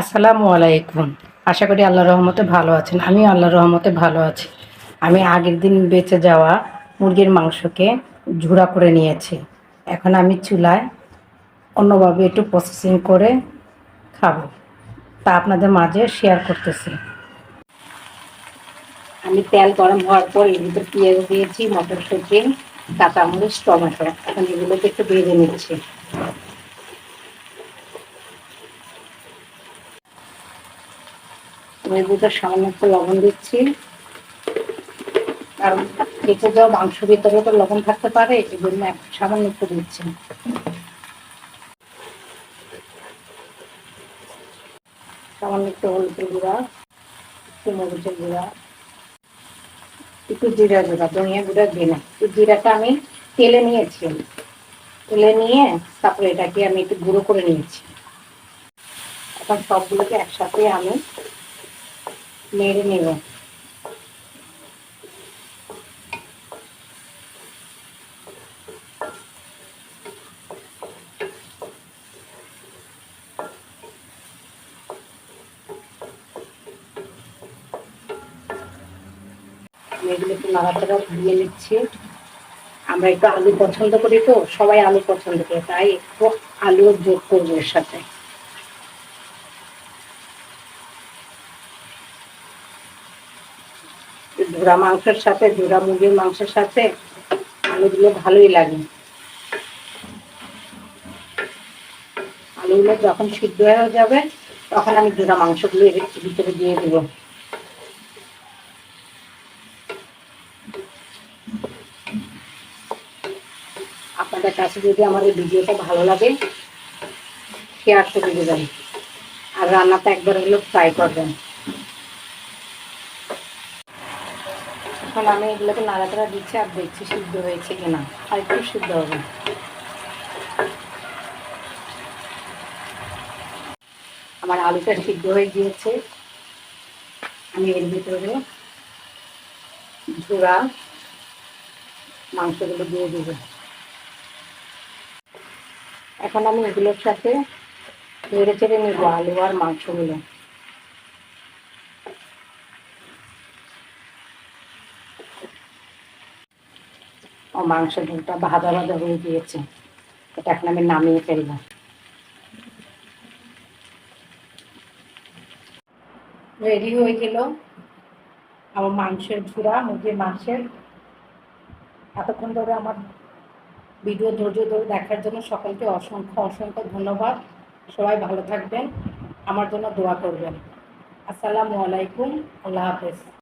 আসসালামু আলাইকুম। আশা করি আল্লাহ রহমতে ভালো আছেন। আমি আল্লাহ রহমতে ভালো আছি। আমি আগের দিন বেঁচে যাওয়া মুরগির মাংসকে ঝুড়া করে নিয়েছি। এখন আমি চুলায় অন্যভাবে একটু প্রসেসিং করে খাব। তা আপনাদের মাঝে শেয়ার করতেছি। আমি তেল গরম হওয়ার পর এর ভিতর পেঁয়াজ দিয়েছি, মটরশুঁটি, কাঁচামরিচ, টমেটো। এখন এগুলোকে একটু ভেজে নিচ্ছি। আমি দুটো সামান্য একটু লবণ দিচ্ছি। কারণ কেটে যাওয়া মাংস ভিতরে তো লবণ থাকতে পারে এই জন্য সামান্য একটু দিচ্ছি। সামান্য একটু হলুদের গুঁড়া, একটু মরিচের গুঁড়া, একটু জিরা গুঁড়া, ধনিয়া গুঁড়া দিই না একটু জিরাটা আমি তেলে নিয়েছি। তেলে নিয়ে তারপরে এটাকে আমি একটু গুঁড়ো করে নিয়েছি। এখন সবগুলোকে একসাথে আমি নেড়ে নেব। এগুলো একটু নাড়াচাড়া দিয়ে নিচ্ছি। আমরা একটু আলু পছন্দ করি তো, সবাই আলু পছন্দ করে, তাই একটু আলু যোগ করব এর সাথে। ধুরা মাংসের সাথে ধুরা মুরগির মাংসের সাথে আলুগুলো ভালোই লাগে। আলুগুলো যখন সিদ্ধ হয়ে যাবে, তখন আমি ধুরা মাংসগুলো ভিতরে দিয়ে দেব। আপনাদের কাছে যদি আমার এই ভিডিওটা ভালো লাগে শেয়ার করে দেবেন। আর রান্নাটা একবার হলেও ট্রাই করবেন। এখন আমি এগুলোকে নাড়াচাড়া দিচ্ছি আর দেখছি সিদ্ধ হয়েছে কিনা, আর একটু সিদ্ধ হবে। আমার আলুটা সিদ্ধ হয়ে গিয়েছে। আমি এর ভিতরে ঝুড়া মাংসগুলো দিয়ে দেবো। এখন আমি এগুলোর সাথে নেড়ে চেড়ে নেব আলু আর মাংসগুলো। ও মাংস ঝোলটা ভাজা ভাজা হয়ে গিয়েছে। এটা এখন আমি নামিয়ে ফেলব। রেডি হয়ে গেল আমার মাংসের ঝুড়া, মুরগির মাংসের। এতক্ষণ ধরে আমার ভিডিও ধৈর্য ধরে দেখার জন্য সকলকে অসংখ্য অসংখ্য ধন্যবাদ। সবাই ভালো থাকবেন, আমার জন্য দোয়া করবেন। আসসালামু আলাইকুম, আল্লাহ হাফেজ।